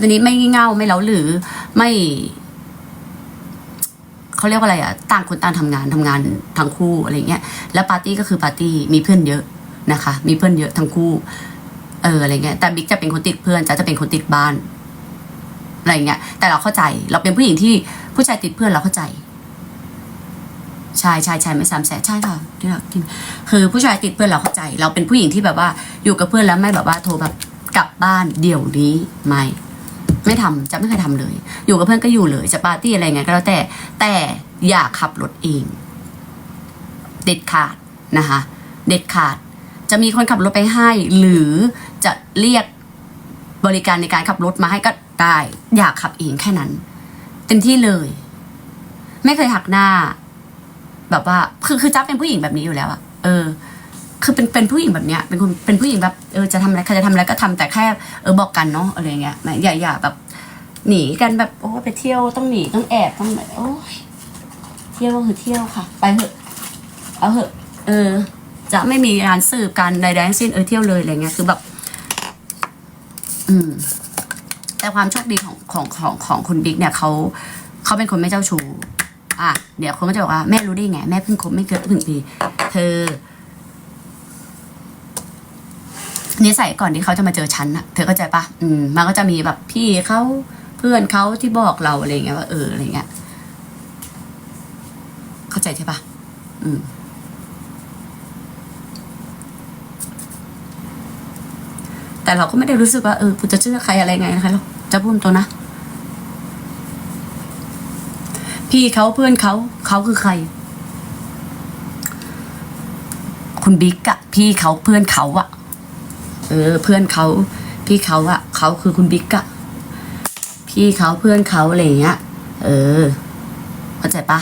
ตอนนี้ไม่เง่าไม่เล้าหรือไม่เขาเรียกว่าอะไรอะต่างคนต่างทำงานทำงานทั้งคู่อะไรเงี้ยแล้วปาร์ตี้ก็คือปาร์ตี้มีเพื่อนเยอะนะคะ มีเพื่อนเยอะทั้งคู่ เอออะไรเงี้ยแต่บิ๊กจะเป็นคนติดเพื่อนจะจะเป็นคนติดบ้านอะไรเงี้ยแต่เราเข้าใจเราเป็นผู้หญิงที่ผู้ชายติดเพื่อนเราเข้าใจช่ใช่ใช่ไม่ซ้ำแสใช่ค่ะที่เรากินคือผู้ชายติดเพื่อนเราเข้าใจ เราเป็นผู้หญิงที่แบบว่าอยู่กับเพื่อนแล้วไม่แบบว่าโทรแบบกลับบ้านเดี๋ยวนี้ไม่ ไม่ทำจะไม่เคยทำเลย อยู่กับเพื่อนก็อยู่เลยจะปาร์ตี้อะไรเงี้ยก็แล้วแต่ แต่อย่าขับรถเอง เด็ดขาดนะคะ เด็ดขาด จะมีคนขับรถไปให้ หรือจะเรียกบริการในการขับรถมาให้ก็ได้ อยากขับเองแค่นั้น เต็มที่เลย ไม่เคยหักหน้า แบบว่า คือคือจ้าเป็นผู้หญิงแบบนี้อยู่แล้วอะเออ คือเป็นเป็นผู้หญิงแบบเนี้ยเป็นคนเป็นผู้หญิงแบบเออจะทำอะไรใครจะทำอะไรก็ทำแต่แค่เออบอกกันเนาะอะไรเงี้ยไม่อย่าอย่าแบบ หนีกันแบบโอ้ไปเที่ยวต้องหนีต้องแอบต้องไหนโอ้ยเที่ยวก็คือเที่ยวค่ะ ไปเถอะเอาเถอะ เออ จะไม่มีการสืบกันใดๆทั้งสิ้นเออเที่ยวเลยอะไรเงี้ยคือแบบ อืม แต่ความโชคดีของของของของคุณบิ๊กเนี่ยเขาเขาเป็นคนไม่เจ้าชู้อะเดี๋ยวคนก็จะบอกว่าแม่รู้ได้ไง แม่เพิ่งคบไม่เกินถึงปีเธอ นิสัยก่อนที่เขาจะมาเจอฉันอะเธอเข้าใจปะอืมมันก็จะมีแบบพี่เขาเพื่อนเขาที่บอกเราอะไรเงี้ยว่าเอออะไรเงี้ย เข้าใจใช่ปะอืมแต่เราก็ไม่ได้รู้สึกว่าเออกูจะเชื่อใครอะไรไงนะคะเราจะพูดตรงนะ พี่เขาเพื่อนเขาเขาคือใคร คุณบิ๊กอะพี่เขาเพื่อนเขาอะ เออ เพื่อนเขาพี่เขาอะเขาคือคุณบิ๊กอะพี่เขาเพื่อนเขาอะไรเงี้ย เออเข้าใจปะ